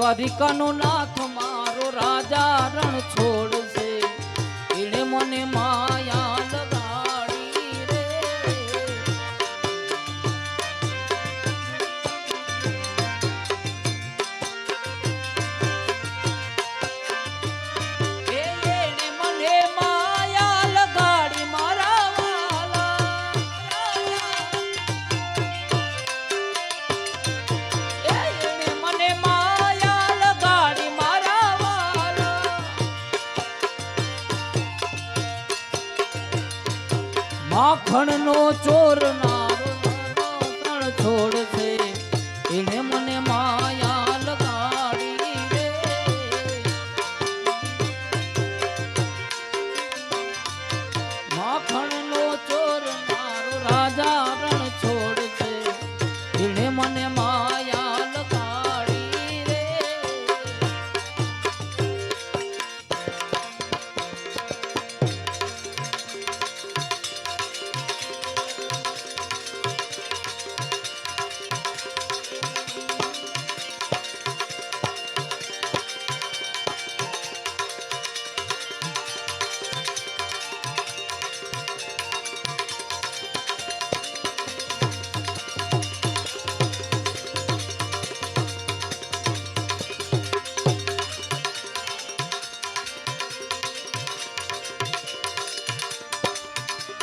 દ્વારિકાનો નાથ મારો રાજા રણ છોડશે માખણનો ચોર નારો ત્રણ એને મને માયા લગાડી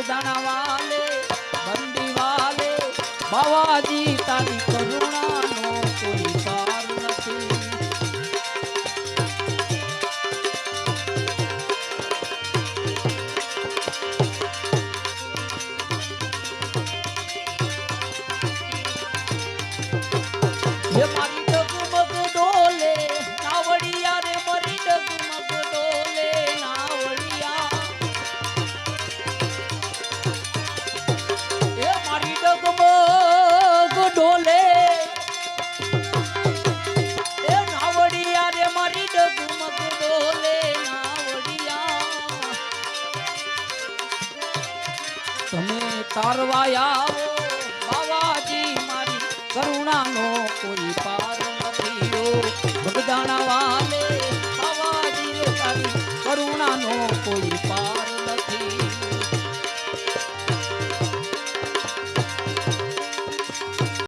બગદાણા વાલે બંદી વાલે બાવાજી તારી કરુણાનો કોઈ પાર નથી. હે તમે તારવાયા બાવાજી મારી કરુણાનો